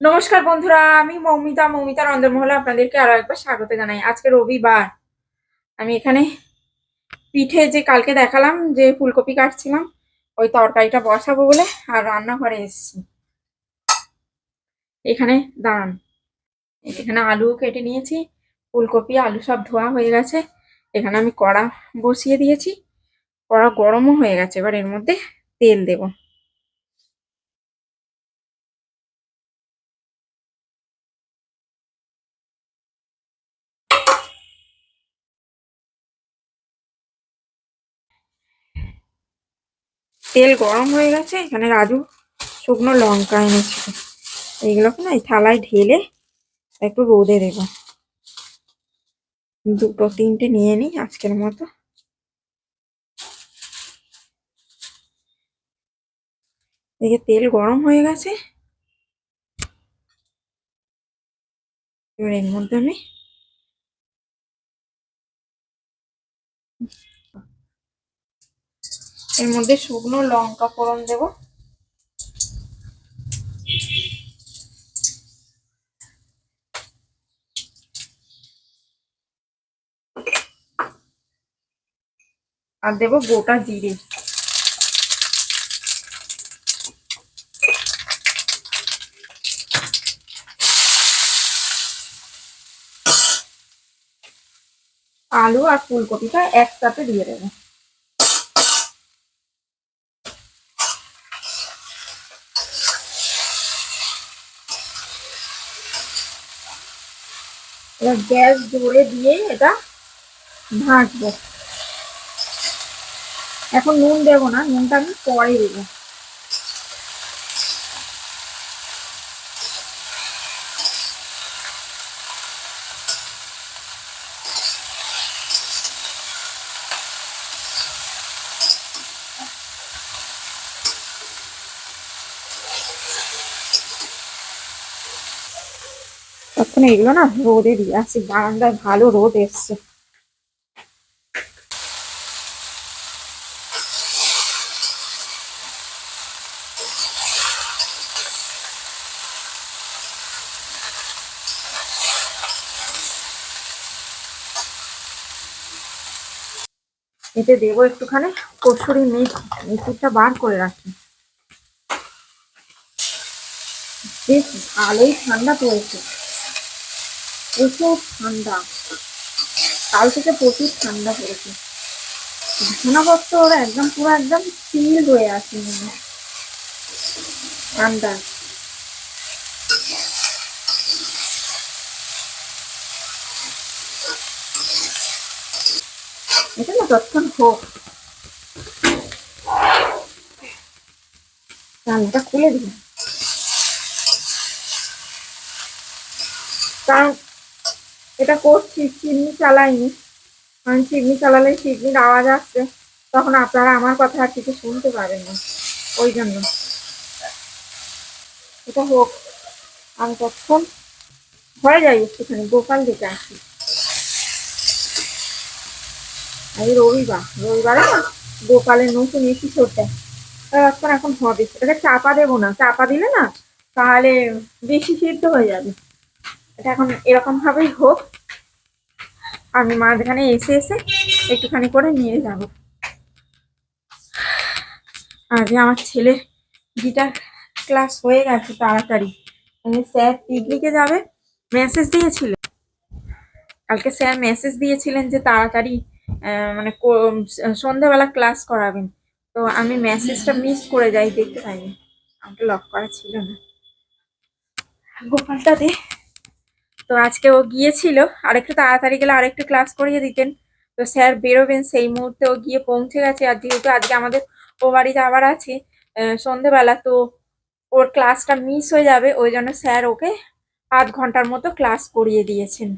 নমস্কার বন্ধুরা, আমি মৌমিতা মৌমিতা রন্ধনমহলে আপনাদেরকে আরও একবার স্বাগত জানাই। আজকে রবিবার। আমি এখানে পিঠে যে কালকে দেখালাম, যে ফুলকপি কাটছিলাম, ওই তরকারিটা বসাবো বলে আর রান্নাঘরে এসেছি। এখানে দাঁড়ান। এখানে আলু কেটে নিয়েছি, ফুলকপি, আলু সব ধোয়া হয়ে গেছে। এখানে আমি কড়া বসিয়ে দিয়েছি। কড়া গরমও হয়ে গেছে, এবার এর মধ্যে তেল দেবো। তেল গরম হয়ে গেছে, এখানে রাজু শুকনো লঙ্কা এনেছিল। এইগুলোকে না এই থালায় ঢেলে একটু রোদে দেব। দুটো তিনটে নিয়ে নিই আজকের মতো। এদিকে তেল গরম হয়ে গেছে। এবার এর মধ্যে আমি এর মধ্যে শুকনো লঙ্কা ফোড়ন দেব। আর দেব গোটা জিরে। আলু আর ফুলকপিটা একসাথে দিয়ে দেবো। এবার গ্যাস জোরে দিয়ে এটা ভাজবো। এখন নুন দেবো না নুনটা আমি পরে দেবো। তখন এগুলো না রোদে দিয়ে আসছি বারান্দায় ভালো রোদ এসছে। এতে দেবো একটুখানি কসুরি মেথি, মেথিটা বার করে রাখি। বেশ ভালোই ঠান্ডা পড়েছে। প্রচুর ঠান্ডা কাল থেকে প্রচুর ঠান্ডা পড়েছে। বিছানাপত্র ওরা একদম পুরো একদম সিল হয়ে আছে মনে ঠান্ডা। এটা না তৎক্ষণ হোক খুলে দিলাম কারণ এটা করছি, চিমনি চালাইনি। কারণ চিমনি চালালে চিমনির আওয়াজ আসছে। তখন আপনারা আমার কথা আর কিছু শুনতে পাবেন না। ওই জন্য। এটা হোক। আমি তখন হয়ে যাই একটুখানি, গোপাল দিকে আসি। এই রবিবার, রবিবারে না গোপালের নতুন এপিসোড দেয় এখন হবে। এটাকে চাপা দেবো না। চাপা দিলে না তাহলে বেশি সিদ্ধ হয়ে যাবে। এটা এখন এরকম ভাবেই হোক। আমি মাঝখানে এসে এসে একটুখানি করে নিয়ে যাব। আগে আমার ছেলে গিটার ক্লাস হয়ে গেছে তাড়াতাড়ি। স্যার পিকনিকে যাবে। মেসেজ দিয়েছিল। কালকে স্যার মেসেজ দিয়েছিলেন যে তাড়াতাড়ি মানে সন্ধ্যাবেলা ক্লাস করাবেন। তো আমি মেসেজটা মিস করে যাই, দেখতে পাইনি। আমাকে লক করা ছিল না। গোপালটা দে। তো আজকে ও গিয়েছিল, আরেকটু তাড়াতাড়ি গেলে আরেকটু ক্লাস করিয়ে দিতেন। তো স্যার বেরোবেন, সেই মুহূর্তে ও গিয়ে পৌঁছে গেছে। আর যেহেতু আজকে আমাদের ও বাড়ি যাওয়ার আছে সন্ধেবেলা, তো ওর ক্লাসটা মিস হয়ে যাবে। ওই জন্য স্যার ওকে আধ ঘণ্টার মতো ক্লাস করিয়ে দিয়েছেন।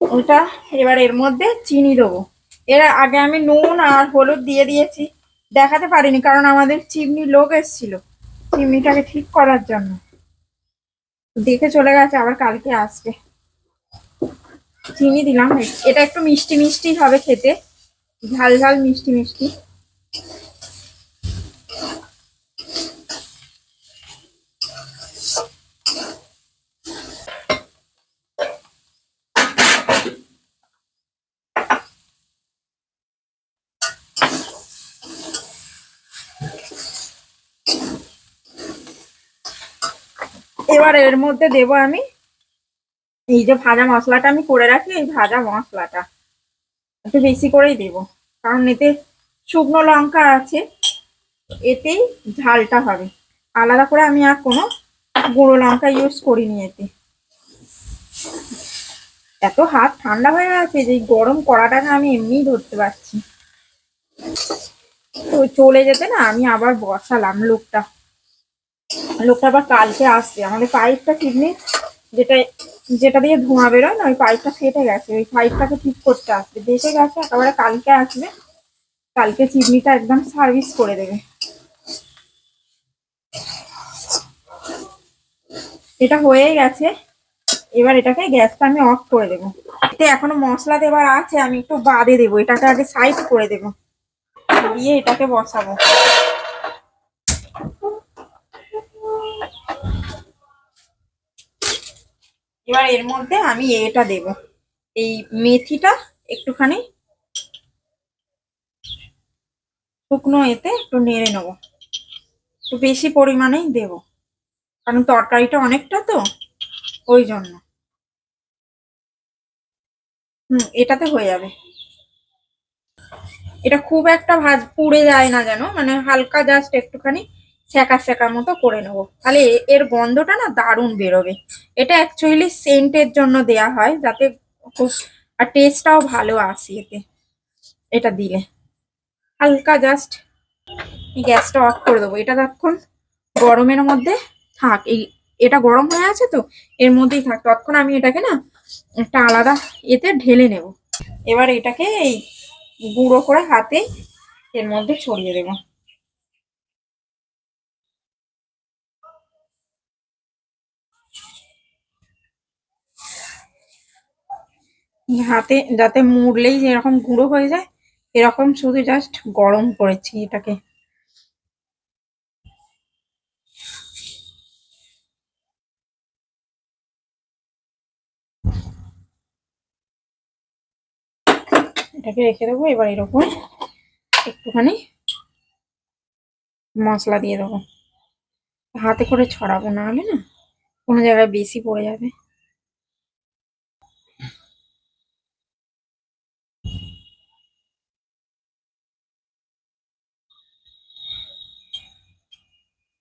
ওটা এবার এর মধ্যে চিনি দেবো। এর আগে আমি নুন আর হলুদ দিয়ে দিয়েছি। দেখাতে পারিনি, কারণ আমাদের চিমনি লোক এসেছিল। চিমনিটাকে ঠিক করার জন্য। দেখে চলে গেছে, আবার কালকে আসবে। চিনি দিলাম। এটা একটু মিষ্টি মিষ্টি হবে খেতে। ঝাল ঝাল মিষ্টি মিষ্টি। এবার এর মধ্যে দেব আমি এই যে ভাজা মশলাটা আমি করে রাখি, এই ভাজা মশলাটা একটু বেশি করেই দেব। কারণ এতে শুকনো লঙ্কা আছে, এতেই ঝালটা হবে। আলাদা করে আমি আর কোনো গুঁড়ো লঙ্কা ইউজ করিনি এতে। এত হাত ঠান্ডা হয়ে গেছে যে গরম কড়াটাকে আমি এমনিই ধরতে পারছি। তো চলে যেতে না, আমি আবার বসালাম লোকটা। লোকটা আবার কালকে আসবে। আমাদের পাইপটা নেই। যেটা যেটা দিয়ে ধোঁয়া বেরোয় না, ওই পাইপটা ফেটে গেছে। ওই পাইপটাকে ঠিক করতে আসবে। দেখে গেছে, একেবারে কালকে আসবে। কালকে চিমনিটা একদম সার্ভিস করে দেবে। এটা হয়ে গেছে। এবার এটাকে গ্যাসটা আমি অফ করে দেবো। এতে এখনও মশলা দেবার আছে, আমি একটু বাদে দেবো। এটাকে আগে সাইড করে দেবো। দিয়ে এটাকে বসাবো। এবার এর মধ্যে আমি এটা দেব। এই মেথিটা একটুখানি শুকনো এতে একটু নেড়ে নেব। একটু বেশি পরিমাণেই দেব। কারণ তরকারিটা অনেকটা তো, ওই জন্য। হুম, এটাতে হয়ে যাবে। এটা খুব একটা ভাজ পুড়ে যায় না যেন মানে হালকা জাস্ট একটুখানি সেকা সেকা মতো করে নেব। তাহলে এর গন্ধটা না দারুণ বেরোবে। এটা অ্যাকচুয়ালি সেন্টের জন্য দেয়া হয় যাতে খুব- আর টেস্টটাও ভালো আসে এতে। এটা দিলে। হালকা জাস্ট গ্যাসটা অফ করে দেবো। এটা তখন গরমের মধ্যে থাক। এই এটা গরম হয়ে আছে তো, এর মধ্যেই থাক। তখন আমি এটাকে না একটা আলাদা এতে ঢেলে নেব। এবার এটাকে এই গুঁড়ো করে হাতে এর মধ্যে ছড়িয়ে দেবো। হাতে, যাতে মুড়লেই যেরকম গুঁড়ো হয়ে যায়, এরকম শুধু জাস্ট গরম করেছি এটাকে। এটাকে রেখে দেবো, এবার এরকম একটুখানি মশলা দিয়ে দেবো। হাতে করে ছড়াবো না হলে না কোনো জায়গায় বেশি পড়ে যাবে।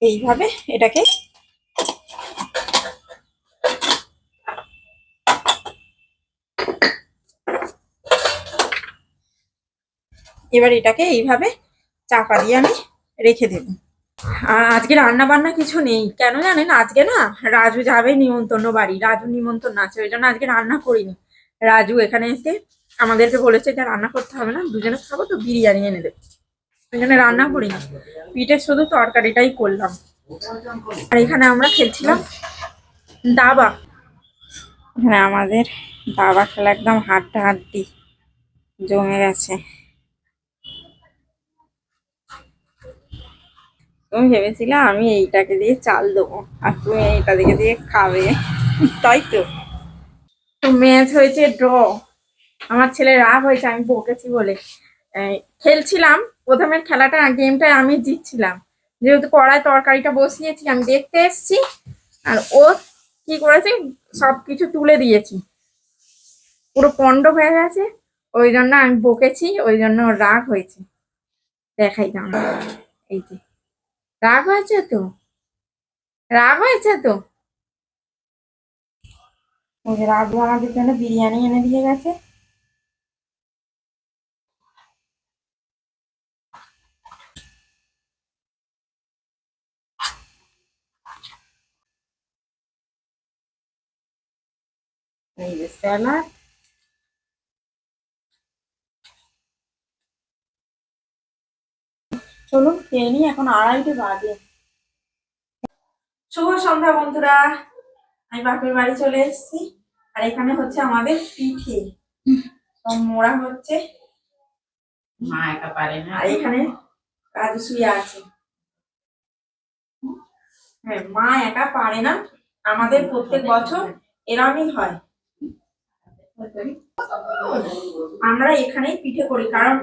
এইভাবে এটাকে এবার এটাকে এইভাবে চাপা দিয়ে আমি রেখে দেব। আর আজকে রান্না বান্না কিছু নেই। কেন জানেন? আজকে না রাজু যাবে নিমন্ত্রণ বাড়ি। রাজু নিমন্ত্রণ আছে, ওই জন্য আজকে রান্না করিনি। রাজু এখানে এসে আমাদেরকে বলেছে যে রান্না করতে হবে না, দুজনে খাব তো, বিরিয়ানি এনে দেবে। জন্য রান্না করিনি। পিঠে শুধু তরকারিটাই করলাম। আর এখানে আমরা খেলছিলাম দাবা। এখানে আমাদের দাবা খেলা একদম হাড্ডা হাড্ডি জমে গেছে। তুমি ভেবেছিলে আমি এইটাকে দিয়ে চাল দেবো, আর তুমি এইটা দিকে দিয়ে খাবে। তাই তো। তো ম্যাচ হয়েছে ড্র আমার ছেলে রাগ হয়েছে, আমি বকেছি বলে। খেলছিলাম। প্রথমের খেলাটা গেমটা আমি জিতছিলাম। যেহেতু কড়াই তরকারিটা বসিয়েছি, আমি দেখতে এসছি। আর ও কি করেছে? সব কিছু তুলে দিয়েছি। পুরো পণ্ড হয়ে গেছে। ওই জন্য আমি বকেছি, ওই জন্য রাগ হয়েছে। দেখাই দাম এই যে। রাগ হয়েছে তো? রাগ হয়েছে তো? ওই রাজু আমাদের জন্য বিরিয়ানি এনে দিয়ে গেছে। এই যে স্যালাড। চলুন খেয়ে নিই এখন আড়াইটে বাজে। শুভ সন্ধ্যা বন্ধুরা আমি বাপের বাড়ি চলে এসেছি আর এখানে হচ্ছে আমাদের পিঠে। সব মোড়া হচ্ছে। মা একা পারে না। আর এখানে কাজু শুয়ে আছে। হ্যাঁ মা একা পারে না। আমাদের প্রত্যেক বছর এরমই হয়। আমরা এখানেই পিঠে করি, কারণ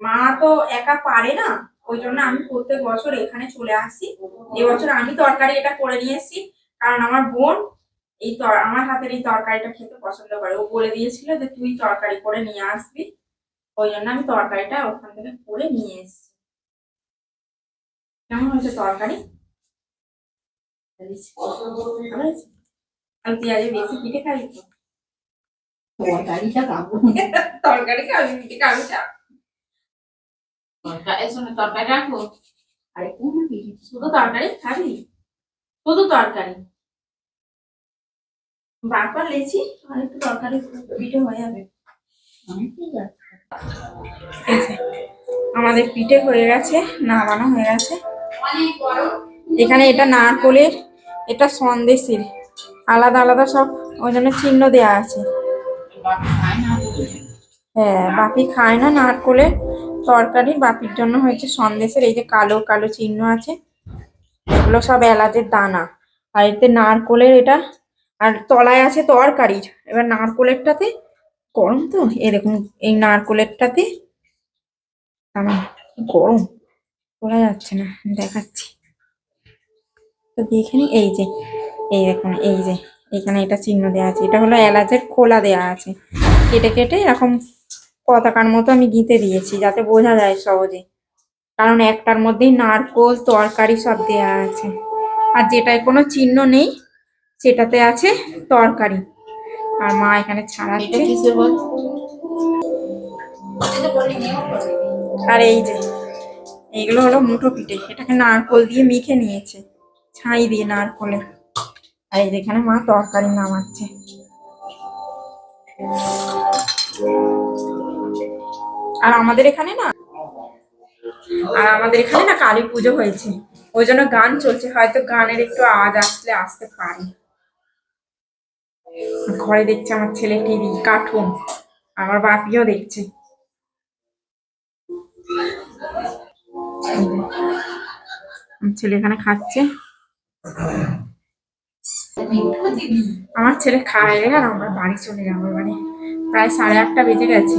মা তো একা পারে না, ওই জন্য আমি প্রত্যেক বছর এখানে চলে আসি। এবছর আমি তরকারি এটা করে নিয়ে এসেছি, কারণ আমার বোন এই আমার হাতের এই তরকারিটা খেতে পছন্দ করে। ও বলে দিয়েছিল যে, তুই তরকারি করে নিয়ে আসবি। ওই জন্য আমি তরকারিটা ওখান থেকে করে নিয়ে এসছি। কেমন হয়েছে তরকারি? তুই আজ বেশি পিঠে খাই তো? তরকারিটা খাব তরকারি খাবি খাবি তরকারি শোনো তরকারি রাখব আরে কোন শুধু তরকারি খাবি? শুধু তরকারি? বারবার লেছি আর একটু তরকারি পিঠে হয়ে যাবে। আমাদের পিঠে হয়ে গেছে নামানো হয়ে গেছে। এখানে এটা নারকোলের এটা সন্দেশের। আলাদা আলাদা সব ওই জন্য চিহ্ন দেওয়া আছে। হ্যাঁ বাপি খায় না নারকোলের তরকারি। বাপির জন্য হয়েছে সন্দেশের এই যে কালো কালো চিহ্ন আছে এগুলো সব এলাচের দানা। আর এতে নারকোলের এটা আর তলায় আছে তরকারির। এবার নারকোলেরটাতে গরম তো এই দেখুন এই নারকোলেরটাতে গরম তোলা যাচ্ছে না দেখাচ্ছি। তো দেখে নি এই যে এই দেখুন এই যে এখানে এটা চিহ্ন দেওয়া আছে। এটা হলো এলাচের খোলা দেওয়া আছে। কেটে কেটে এরকম পতাকার মতো আমি গিঁথে দিয়েছি যাতে বোঝা যায় সহজে। কারণ একটার মধ্যেই নারকোল তরকারি সব দেওয়া আছে। আর যেটায় কোনো চিহ্ন নেই সেটাতে আছে তরকারি। আর মা এখানে ছাড়াচ্ছে। আর এই যে এইগুলো হলো মুঠো পিঠে। এটাকে নারকোল দিয়ে মেখে নিয়েছে ছাই দিয়ে নারকোলে। আর এই যেখানে মা তরকারি নামাচ্ছে। আর আমাদের এখানে না, আর আমাদের এখানে না কালী পুজো হয়েছে। ওই জন্য গান চলছে, হয়তো গানের একটু আওয়াজ আসলে আসতে পারে। ঘরে দেখছে আমার ছেলে টিভি, কার্টুন, আমার বাপিও দেখছে। ছেলে এখানে খাচ্ছে। আমার ছেলে খায় গেলে আর আমরা বাড়ি চলে যাব এবারে। প্রায় সাড়ে আটটা বেজে গেছে।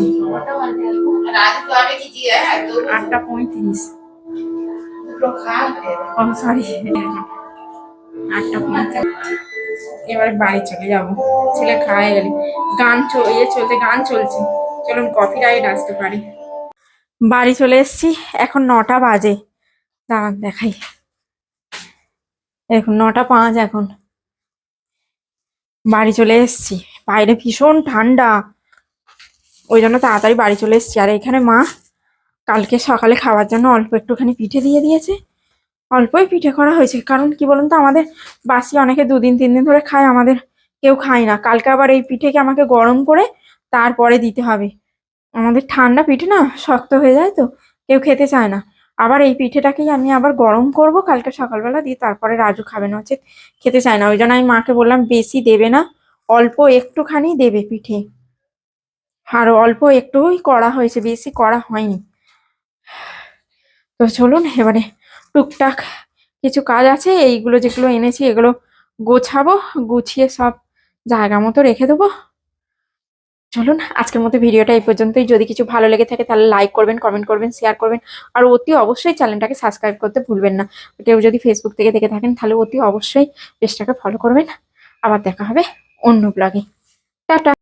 হ্যাঁ আটটা পঁয়ত্রিশ। দুটো ও সরি আটটা পঁয়ত্রিশ। এবারে বাড়ি চলে যাব। ছেলে খায় গেলে। গান ইয়ে চলছে গান চলছে। চলুন কফি রাইড আসতে পারি। বাড়ি চলে এসেছি। এখন নটা বাজে। দাঁড়ান দেখাই। এখন নটা পাঁচ এখন। বাড়ি চলে এসেছি। বাইরে ভীষণ ঠান্ডা। ওই জন্য তাড়াতাড়ি বাড়ি চলে এসেছি। আর এখানে মা কালকে সকালে খাওয়ার জন্য অল্প একটুখানি পিঠে দিয়ে দিয়েছে। অল্পই পিঠে করা হয়েছে। কারণ কি বলুন তো, আমাদের বাসি অনেকে দুদিন, তিন দিন ধরে খায়, আমাদের কেউ খায় না। কালকে আবার এই পিঠেকে আমাকে গরম করে তারপরে দিতে হবে। আমাদের ঠান্ডা পিঠে না শক্ত হয়ে যায় তো, কেউ খেতে চায় না। আবার এই পিঠেটাকেই আমি আবার গরম করব, কালকে সকালবেলা দিয়ে তারপরে রাজু খাবে না, হচ্ছে খেতে চায় না। ওই জন্য আমি মাকে বললাম, বেশি দেবে না, অল্প একটুখানি দেবে পিঠে। আর অল্প একটুই করা হয়েছে, বেশি করা হয়নি। তো চলুন, এবারে টুকটাক কিছু কাজ আছে, এইগুলো যেগুলো এনেছি এগুলো গোছাবো, গুছিয়ে সব জায়গা মতো রেখে দেবো। চলুন, আজকের মতো ভিডিওটা এই পর্যন্তই। যদি কিছু ভালো লেগে থাকে তাহলে লাইক করবেন কমেন্ট করবেন শেয়ার করবেন। আর অতি অবশ্যই চ্যানেলটাকে সাবস্ক্রাইব করতে ভুলবেন না। কেউ যদি ফেসবুক থেকে দেখে থাকেন তাহলে অতি অবশ্যই পেজটাকে ফলো করবেন। আবার দেখা হবে অন্য ব্লগে টাটা!